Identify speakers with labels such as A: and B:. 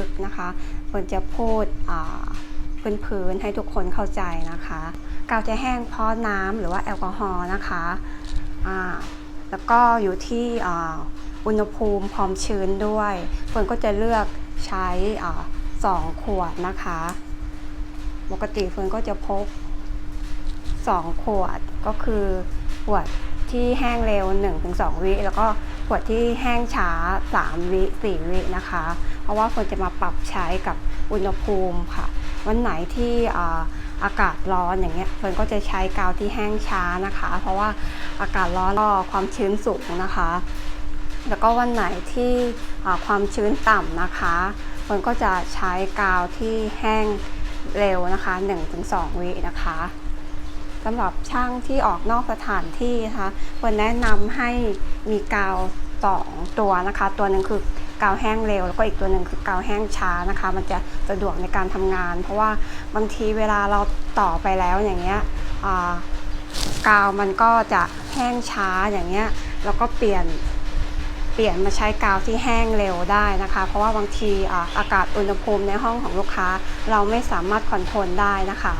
A: ึกนะคะเฟิร์นจะพูดอ่าพื้นๆให้ทุกคนเข้าใจนะคะ กาวจะแห้งเพราะน้ำหรือว่าแอลกอฮอล์นะคะแล้วก็อยู่ที่อ,อุณหภูมิความชื้นด้วยเฟิร์นก็จะเลือกใช้สองขวดนะคะ ปกติเฟิร์นก็จะพก2ขวดก็คือขวด ที่แห้งเร็ว 1-2 วิ แล้วก็ขวดที่แห้งช้า 3 วิ 4 วินะคะ เพราะว่าเฟิร์นจะมาปรับใช้กับอุณหภูมิค่ะ วันไหนที่อากาศร้อนอย่างเงี้ยเฟิร์นก็จะใช้กาวที่แห้งช้านะคะ เพราะว่าอากาศร้อนก็ความชื้นสูงนะคะ แล้วก็วันไหนที่ความชื้นต่ำนะคะเฟิร์นก็จะใช้กาวที่แห้งเร็วนะคะ 1-2 วินะคะ สำหรับช่างที่ออกนอกสถานที่นะคะควรแนะนำให้มีกาวสองตัวนะคะ ตัวหนึ่งคือกาวแห้งเร็ว แล้วก็อีกตัวหนึ่งคือกาวแห้งช้านะคะ มันจะสะดวกในการทำงาน เพราะว่าบางทีเวลาเราต่อไปแล้วอย่างเงี้ยกาวมันก็จะแห้งช้าอย่างเงี้ยแล้วก็เปลี่ยนเปลี่ยนมาใช้กาวที่แห้งเร็วได้นะคะ เพราะว่าบางทีอากาศอุณหภูมิในห้องของลูกค้า เราไม่สามารถคอนโทรลได้นะคะ